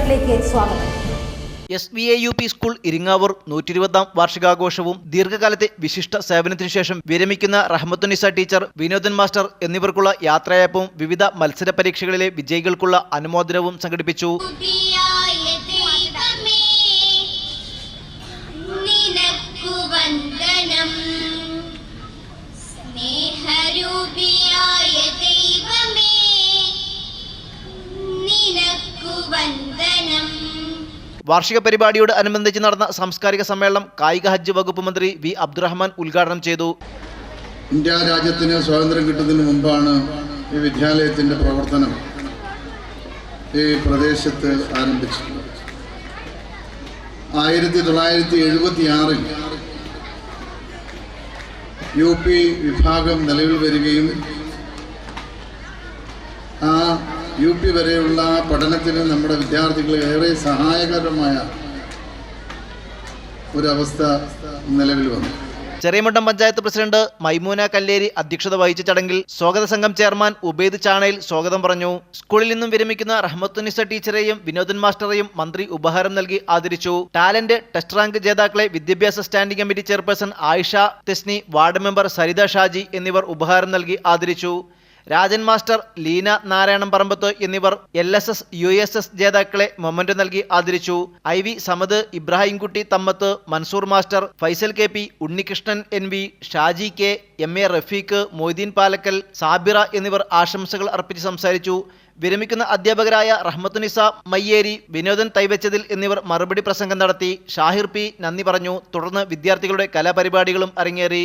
സ്വാഗതം. S V A U P school Iringavur നൂറ്റി ഇരുപതാം വാർഷികാഘോഷവും ദീർഘകാലത്തെ വിശിഷ്ട സേവനത്തിനു ശേഷം വിരമിക്കുന്ന റഹ്മത്തുനിസ ടീച്ചർ വിനോദൻ മാസ്റ്റർ എന്നിവർക്കുള്ള യാത്രയപ്പും വിവിധ മത്സര പരീക്ഷകളിലെ വിജയികൾക്കുള്ള അനുമോദനവും സംഘടിപ്പിച്ചു. നിനക്കു വന്ദനം സ്നേഹരൂപിയായ ദൈവമേ നിനക്കു വന്ദനം വാർഷിക പരിപാടിയോട് അനുബന്ധിച്ച് നടന്ന സാംസ്കാരിക സമ്മേളനം കായിക ഹജ്ജ് വകുപ്പ് മന്ത്രി വി അബ്ദുറഹ്മാൻ ഉദ്ഘാടനം ചെയ്തു. ഇന്ത്യ രാജ്യത്തിന് സ്വാതന്ത്ര്യം കിട്ടുന്നതിന് മുമ്പാണ് ഈ വിദ്യാലയത്തിന്റെ പ്രവർത്തനം ഈ പ്രദേശത്ത് ആരംഭിച്ചത് ആയിരത്തി തൊള്ളായിരത്തി എഴുപത്തി ആറിൽ യു പി വിഭാഗം നിലവിൽ വരികയും ആ യു പി വരെയുള്ള പഠനത്തിന് നമ്മുടെ വിദ്യാർത്ഥികൾ ഏറെ സഹായകരമായ ഒരവസ്ഥ നിലവിൽ വന്നു. ചെറിയമുട്ടം പഞ്ചായത്ത് പ്രസിഡന്റ് മൈമൂന കല്ലേരി അധ്യക്ഷത വഹിച്ച ചടങ്ങിൽ സ്വാഗത സംഘം ചെയർമാൻ ഉബൈദ് ചാണയിൽ സ്വാഗതം പറഞ്ഞു. സ്കൂളിൽ നിന്നും വിരമിക്കുന്ന റഹ്മത്തുനിസ ടീച്ചറെയും വിനോദൻ മാസ്റ്ററെയും മന്ത്രി ഉപഹാരം നൽകി ആദരിച്ചു. ടാലന്റ് ടെസ്റ്റ് റാങ്ക് ജേതാക്കളെ വിദ്യാഭ്യാസ standing committee chairperson Ayisha Thesni ward member Saritha Shaji എന്നിവർ ഉപഹാരം നൽകി ആദരിച്ചു. രാജൻ മാസ്റ്റർ ലീന നാരായണൻ പറമ്പത്ത് എന്നിവർ L S S U S S ജേതാക്കളെ memento നൽകി ആദരിച്ചു. I V Samad Ibrahimkutty Thammath Mansoor master Faisal K P Unnikrishnan N V Shaji K M A Rafeeq Moideen Palakkal Sabira എന്നിവർ ആശംസകൾ അർപ്പിച്ച് സംസാരിച്ചു. വിരമിക്കുന്ന അധ്യാപകരായ റഹ്മത്തുനിസ മയ്യേരി വിനോദൻ തൈവച്ചതിൽ എന്നിവർ മറുപടി പ്രസംഗം നടത്തി. ഷാഹിർ പി നന്ദി പറഞ്ഞു. തുടർന്ന് വിദ്യാർത്ഥികളുടെ കലാപരിപാടികളും അരങ്ങേറി.